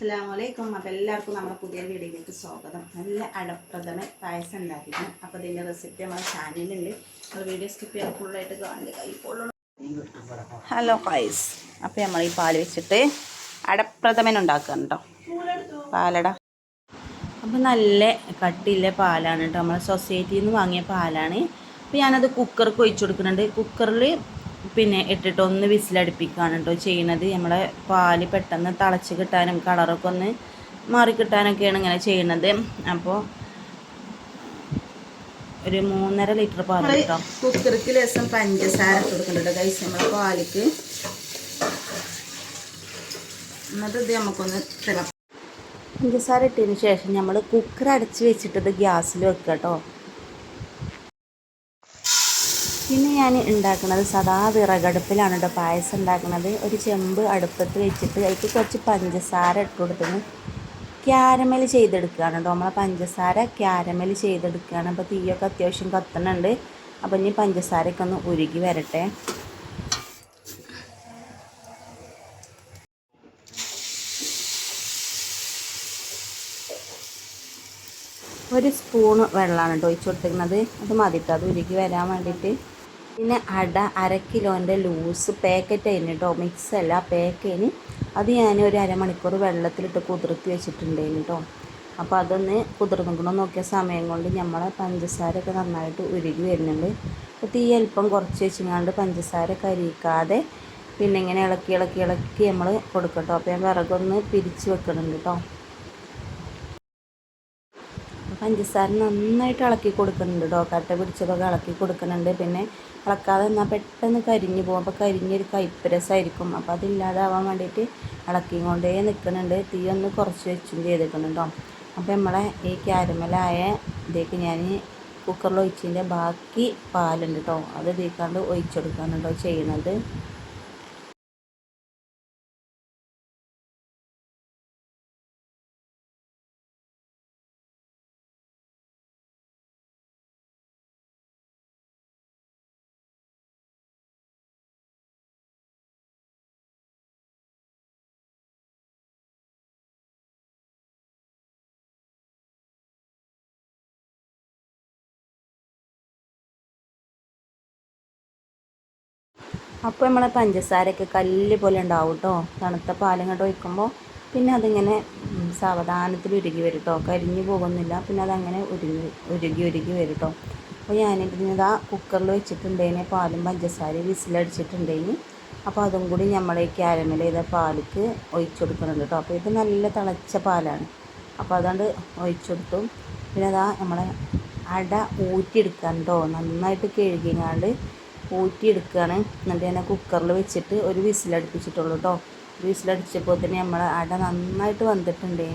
അസ്സലാമലൈക്കും അപ്പോൾ എല്ലാവർക്കും നമ്മുടെ പുതിയ വീഡിയോയിലേക്ക് സ്വാഗതം. നല്ല അടപ്രഥമ പായസം ഉണ്ടാക്കിയിരുന്നു അപ്പോൾ ഇതിന്റെ റെസിപ്പി നമ്മുടെ ചാനലിലുണ്ട് നമ്മൾ വീഡിയോ സ്കിപ്പ് ചെയ്യാൻ ഫുള്ളായിട്ട് കാണുക ഹലോ പായസ് അപ്പോൾ നമ്മൾ ഈ പാൽ വെച്ചിട്ട് അടപ്രഥമൻ ഉണ്ടാക്കുകയാണ് പാലട. അപ്പോൾ നല്ല കട്ടിയുള്ള പാലാണ് കേട്ടോ നമ്മുടെ സൊസൈറ്റിയിൽ നിന്ന് വാങ്ങിയ പാലാണ്. അപ്പോൾ ഞാനത് കുക്കർക്ക് ഒഴിച്ചു കൊടുക്കുന്നുണ്ട്. കുക്കറിൽ പിന്നെ ഇട്ടിട്ട് ഒന്ന് വിസിലടുപ്പിക്കുകയാണ് കേട്ടോ ചെയ്യുന്നത് നമ്മളെ പാൽ പെട്ടെന്ന് തിളച്ച് കിട്ടാനും കളറൊക്കെ ഒന്ന് മാറി കിട്ടാനൊക്കെയാണ് ഇങ്ങനെ ചെയ്യുന്നത് അപ്പോൾ ഒരു മൂന്നര ലിറ്റർ പാൽ കേട്ടോ കുക്കർക്ക് ലേശം പഞ്ചസാര ഇട്ട് കൊടുക്കുന്നുണ്ട് ഗൈസ് നമ്മളെ പാലിക്ക്. എന്നിട്ട് ഇത് നമുക്കൊന്ന് തിള പഞ്ചസാര ഇട്ടതിന് ശേഷം നമ്മൾ കുക്കർ അടച്ച് വെച്ചിട്ടത് ഗ്യാസിൽ വെക്കുക കേട്ടോ പിന്നെ ഞാൻ ഉണ്ടാക്കുന്നത് സദാ വിറകടുപ്പിലാണ് കേട്ടോ പായസം ഉണ്ടാക്കുന്നത്. ഒരു ചെമ്പ് അടുപ്പത്ത് വെച്ചിട്ട് അതിലേക്ക് കുറച്ച് പഞ്ചസാര ഇട്ട് കൊടുത്തിന് ക്യാരമൽ ചെയ്തെടുക്കുകയാണ് കേട്ടോ നമ്മളെ പഞ്ചസാര ക്യാരമൽ ചെയ്തെടുക്കുകയാണ്. അപ്പോൾ തീയൊക്കെ അത്യാവശ്യം കത്തുന്നുണ്ട് അപ്പോൾ ഇനി പഞ്ചസാരയൊക്കെ ഒന്ന് ഉരുകി വരട്ടെ. ഒരു സ്പൂണ് വെള്ളമാണ് കേട്ടോ ഒഴിച്ചു കൊടുത്തിരിക്കുന്നത്. അത് മതിട്ടോ? അത് ഉരുകി വരാൻ വേണ്ടിയിട്ട്. പിന്നെ അട അര കിലോന്റെ ലൂസ് പാക്കറ്റ് അതിന് കേട്ടോ മിക്സ് അല്ല പാക്കേന് അത് ഞാൻ ഒരു അരമണിക്കൂർ വെള്ളത്തിലിട്ട് കുതിർത്തി വെച്ചിട്ടുണ്ടായിരുന്നു കേട്ടോ അപ്പോൾ അതൊന്ന് കുതിർന്നിക്കണം. നോക്കിയ സമയം കൊണ്ട് നമ്മളെ പഞ്ചസാരയൊക്കെ നന്നായിട്ട് ഉരുകി വരുന്നുണ്ട്. അപ്പോൾ തീ അല്പം കുറച്ച് വെച്ചിങ്ങാണ്ട് പഞ്ചസാര കരിക്കാതെ പിന്നെ ഇങ്ങനെ ഇളക്കി ഇളക്കി ഇളക്കി നമ്മൾ കൊടുക്കട്ടോ. അപ്പോൾ ഞാൻ വിറകൊന്ന് പിരിച്ച് വെക്കുന്നുണ്ട് കേട്ടോ പഞ്ചസാര നന്നായിട്ട് ഇളക്കി കൊടുക്കുന്നുണ്ട് കേട്ടോ. കട്ട പിടിച്ചതൊക്കെ ഇളക്കി കൊടുക്കുന്നുണ്ട്. പിന്നെ ഇളക്കാതെ എന്നാൽ പെട്ടെന്ന് കരിഞ്ഞു പോകും. അപ്പോൾ കരിഞ്ഞൊരു കയ്പ്പ് രസമായിരിക്കും അപ്പോൾ അതില്ലാതാവാൻ വേണ്ടിയിട്ട് ഇളക്കി കൊണ്ടേ നിൽക്കുന്നുണ്ട്. തീ ഒന്ന് കുറച്ച് വെച്ചും ചെയ്തിരിക്കുന്നുണ്ടോ അപ്പോൾ നമ്മളെ ഈ ക്യാരമലായ ഇതേക്ക് ഞാൻ കുക്കറിൽ ഒഴിച്ചതിന്റെ ബാക്കി പാലുണ്ട് കേട്ടോ. അത് തീക്കാണ്ട് ഒഴിച്ചെടുക്കാനുണ്ടോ കേട്ടോ അപ്പോൾ നമ്മൾ പഞ്ചസാരയ്ക്ക് കല്ല് പോലെ ഉണ്ടാവും കേട്ടോ തണുത്ത പാലും കണ്ട് ഒഴിക്കുമ്പോൾ പിന്നെ അതിങ്ങനെ സാവധാനത്തിൽ ഉരുകി വരും കേട്ടോ കരിഞ്ഞു പോകുന്നില്ല. പിന്നെ അതങ്ങനെ ഉരുങ്ങി ഉരുകി ഉരുകി വരും കേട്ടോ അപ്പോൾ ഞാനിതാ കുക്കറിൽ വെച്ചിട്ടുണ്ടേനെ. പാലും പഞ്ചസാരയും വിസിലടിച്ചിട്ടുണ്ടേനി. അപ്പോൾ അതും കൂടി നമ്മൾ ഈ ക്യാരമൽ ചെയ്ത പാലിക്ക് ഒഴിച്ചു കൊടുക്കുന്നുണ്ട് കേട്ടോ അപ്പോൾ ഇത് നല്ല തിളച്ച പാലാണ്. അപ്പോൾ അതുകൊണ്ട് ഒഴിച്ചു കൊടുത്തു. പിന്നെ അതാ നമ്മളെ അട ഊറ്റിയെടുക്കാൻ കേട്ടോ നന്നായിട്ട് കഴുകിങ്ങാണ്ട് ഊറ്റിയെടുക്കുകയാണ്. എന്നിട്ട് ഞാൻ കുക്കറിൽ വെച്ചിട്ട് ഒരു വിസിലടുപ്പിച്ചിട്ടുള്ളൂ കേട്ടോ വിസിലടിച്ചപ്പോൾ തന്നെ നമ്മൾ അട നന്നായിട്ട് വന്നിട്ടുണ്ട്.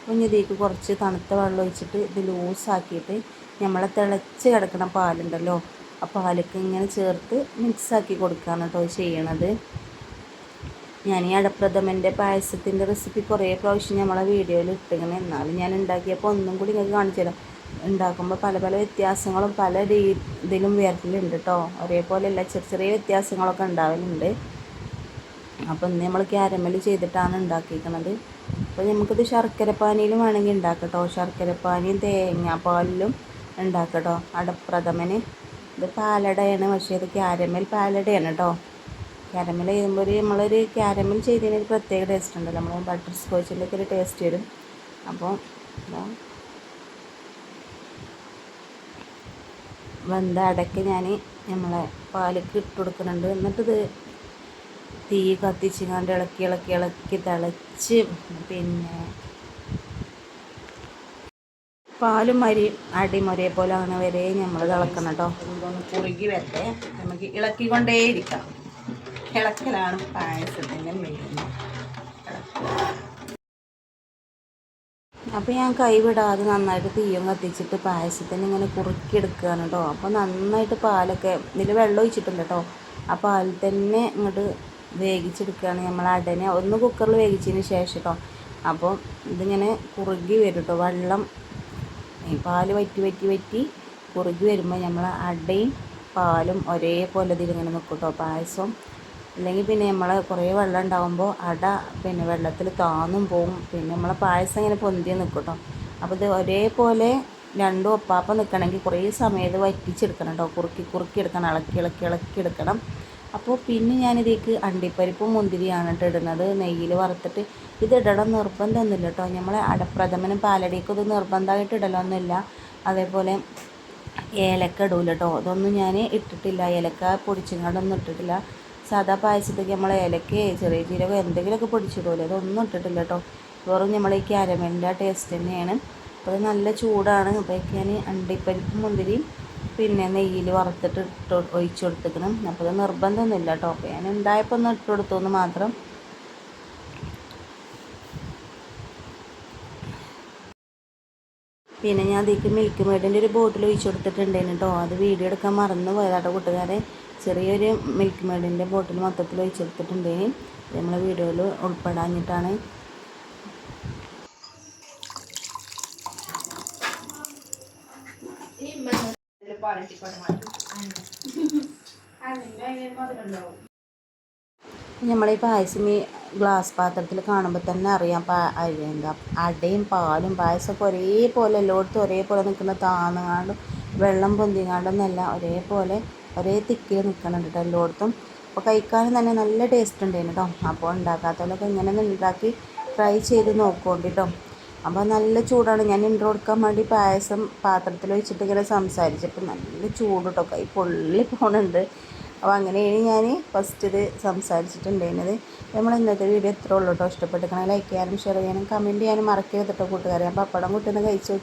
അപ്പോൾ ഇതിലേക്ക് കുറച്ച് തണുത്ത വെള്ളം ഒഴിച്ചിട്ട് ഇത് ലൂസാക്കിയിട്ട് നമ്മളെ തിളച്ച് കിടക്കുന്ന പാലുണ്ടല്ലോ ആ പാലൊക്കെ ഇങ്ങനെ ചേർത്ത് മിക്സാക്കി കൊടുക്കുകയാണ് കേട്ടോ ചെയ്യണത്. ഞാൻ ഈ അടപ്രഥമന്റെ പായസത്തിന്റെ റെസിപ്പി കുറേ പ്രാവശ്യം നമ്മളെ വീഡിയോയിൽ ഇട്ടിങ്ങനെ എന്നാലും ഞാൻ ഉണ്ടാക്കിയപ്പോൾ ഒന്നും കൂടി നിങ്ങൾക്ക് കാണിച്ചു തരാം ഉണ്ടാക്കുമ്പോൾ പല പല വ്യത്യാസങ്ങളും പല രീതിയിലും വരലുണ്ട് കേട്ടോ ഒരേപോലെയല്ല ചെറിയ ചെറിയ വ്യത്യാസങ്ങളൊക്കെ ഉണ്ടാവലുണ്ട്. അപ്പോൾ ഇന്ന് നമ്മൾ ക്യാരമൽ ചെയ്തിട്ടാണ് ഉണ്ടാക്കിയിരിക്കുന്നത് അപ്പോൾ നമുക്കിത് ശർക്കരപ്പാനിയിലും വേണമെങ്കിൽ ഉണ്ടാക്കാം കേട്ടോ ശർക്കരപ്പാനിയും തേങ്ങാപ്പാലിലും ഉണ്ടാക്കാം കേട്ടോ അടപ്രഥമന് ഇത് പാലടയാണ് പക്ഷേ ഇത് ക്യാരമൽ പാലടയാണ് കേട്ടോ ക്യാരമൽ ചെയ്യുമ്പോൾ ഒരു നമ്മളൊരു ക്യാരമൽ ചെയ്തതിന് ഒരു പ്രത്യേക ടേസ്റ്റ് ഉണ്ടല്ലോ. നമ്മൾ ബട്ടർ സ്കോച്ചിന്റെ ഒരു ടേസ്റ്റ് വരും. അപ്പോൾ വെന്ത അടയ്ക്ക് ഞാൻ നമ്മളെ പാലിക്ക് ഇട്ട് കൊടുക്കുന്നുണ്ട്. എന്നിട്ടിത് തീ കത്തിച്ച് കണ്ട് ഇളക്കി ഇളക്കി ഇളക്കി തിളച്ച് പിന്നെ പാലും അരി അടിയും ഒരേപോലെ അങ്ങനെ വരെ നമ്മൾ തിളക്കണം കേട്ടോ കുറുകി വരട്ടെ. നമുക്ക് ഇളക്കിക്കൊണ്ടേയിരിക്കാം. ഇളക്കലാണ് പായസത്തിന്റെ മെയിൻ അപ്പോൾ ഞാൻ കൈവിടാതെ നന്നായിട്ട് തീയും കത്തിച്ചിട്ട് പായസത്തിന് ഇങ്ങനെ കുറുക്കിയെടുക്കുകയാണ് കേട്ടോ അപ്പോൾ നന്നായിട്ട് പാലൊക്കെ ഇതിൽ വെള്ളം ഒഴിച്ചിട്ടുണ്ട് കേട്ടോ ആ പാലിൽ തന്നെ ഇങ്ങോട്ട് വേവിച്ചെടുക്കുകയാണ് നമ്മൾ അടനെ. ഒന്ന് കുക്കറിൽ വേവിച്ചതിന് ശേഷം കേട്ടോ അപ്പോൾ ഇതിങ്ങനെ കുറുകി വരും കേട്ടോ വെള്ളം പാൽ വറ്റി വറ്റി വറ്റി കുറുകി വരുമ്പോൾ നമ്മൾ അടയും പാലും ഒരേപോലെ ഇതിലിങ്ങനെ നിൽക്കും കേട്ടോ പായസം അല്ലെങ്കിൽ പിന്നെ നമ്മൾ കുറേ വെള്ളം ഉണ്ടാകുമ്പോൾ അട പിന്നെ വെള്ളത്തിൽ താന്നും പോവും. പിന്നെ നമ്മളെ പായസം ഇങ്ങനെ പൊന്തി നിൽക്കും അപ്പോൾ ഇത് ഒരേപോലെ രണ്ടും ഒപ്പാപ്പം നിൽക്കണമെങ്കിൽ കുറേ സമയം ഇത് വറ്റിച്ചെടുക്കണം കേട്ടോ കുറുക്കി കുറുക്കി എടുക്കണം ഇളക്കി ഇളക്കി ഇളക്കി എടുക്കണം. അപ്പോൾ പിന്നെ ഞാനിതേക്ക് അണ്ടിപ്പരിപ്പും മുന്തിരിയാണ് കേട്ടോ ഇടുന്നത്. നെയ്യിൽ വറുത്തിട്ട് ഇത് ഇടണം നിർബന്ധമൊന്നുമില്ല കേട്ടോ നമ്മൾ അടപ്രഥമനും പാലടിക്കും ഇത് നിർബന്ധമായിട്ട് ഇടലൊന്നുമില്ല. അതേപോലെ ഏലക്ക ഇടൂല കേട്ടോ അതൊന്നും ഞാൻ ഇട്ടിട്ടില്ല. ഏലക്ക പൊടിച്ചിങ്ങാണ്ടൊന്നും ഇട്ടിട്ടില്ല. സാധാ പായസത്തേക്ക് നമ്മൾ ഏലക്കയോ ചെറിയ ജീരകം എന്തെങ്കിലുമൊക്കെ പൊടിച്ചിടുമല്ലോ അതൊന്നും ഇട്ടിട്ടില്ല കേട്ടോ. വെറും നമ്മൾ ഈ ക്യാരമലിന്റെ ആ ടേസ്റ്റ് തന്നെയാണ്. അപ്പോൾ നല്ല ചൂടാണ്. അപ്പോൾ ഞാൻ അണ്ടിപ്പരിപ്പും മുന്തിരിയും പിന്നെ നെയ്യിൽ വറുത്തിട്ട് ഇട്ട് ഒഴിച്ചു കൊടുത്തേക്കണം അപ്പോൾ അത് നിർബന്ധമൊന്നുമില്ല കേട്ടോ. അപ്പോൾ ഞാൻ ഉണ്ടായപ്പോൾ ഒന്ന് ഇട്ട് കൊടുത്തു മാത്രം. പിന്നെ ഞാൻ അതിലേക്ക് മിൽക്ക് മേഡിന്റെ ഒരു ബോട്ടിൽ ഒഴിച്ചു കൊടുത്തിട്ടുണ്ടായിരുന്നു കേട്ടോ. അത് വീഡിയോ എടുക്കാൻ മറന്നു പോയതാട്ടോ കൂട്ടുകാരെ. ചെറിയൊരു മിൽക്ക് മേഡിന്റെ ബോട്ടിൽ മൊത്തത്തിൽ ഒഴിച്ചെടുത്തിട്ടുണ്ട്. നമ്മളെ വീഡിയോയിൽ ഉൾപ്പെടാഞ്ഞിട്ടാണ്. നമ്മളീ പായസം ഈ ഗ്ലാസ് പാത്രത്തിൽ കാണുമ്പോൾ തന്നെ അറിയാം എന്താ അടയും പാലും പായസമൊക്കെ ഒരേപോലെ എല്ലായിടത്തും ഒരേപോലെ നിൽക്കുന്ന താന്നുകാണ്ടും വെള്ളം പൊന്തിങ്ങാണ്ടൊന്നല്ല ഒരേപോലെ ഒരേ തിക്കിൽ നിൽക്കുന്നുണ്ട് കേട്ടോ എല്ലായിടത്തും അപ്പോൾ കഴിക്കാനും തന്നെ നല്ല ടേസ്റ്റ് ഉണ്ടായിരുന്നു കേട്ടോ അപ്പോൾ ഉണ്ടാക്കാത്തവരൊക്കെ ഇങ്ങനെ ഉണ്ടാക്കി ഫ്രൈ ചെയ്ത് നോക്കുകൊണ്ട് കേട്ടോ അപ്പോൾ നല്ല ചൂടാണ്. ഞാൻ ഇൻട്രോ കൊടുക്കാൻ വേണ്ടി പായസം പാത്രത്തിൽ വെച്ചിട്ട് ഇങ്ങനെ സംസാരിച്ചപ്പോൾ നല്ല ചൂട് കേട്ടോ കൈ പൊള്ളി പോണുണ്ട്. അപ്പോൾ അങ്ങനെയാണ് ഞാൻ ഫസ്റ്റ് ഇത് സംസാരിച്ചിട്ടുണ്ടായിരുന്നത്. നമ്മൾ ഇന്നത്തെ വീഡിയോ എത്ര ഉള്ളൂ കേട്ടോ ഇഷ്ടപ്പെട്ടിരിക്കണമെങ്കിൽ ലൈക്ക് ചെയ്യാനും ഷെയർ ചെയ്യാനും കമന്റ് ചെയ്യാനും മറക്കരുത് കേട്ടോ കൂട്ടുകാരെ. അപ്പോൾ അപ്പടം കുട്ടുന്ന കഴിച്ച് നോക്കി.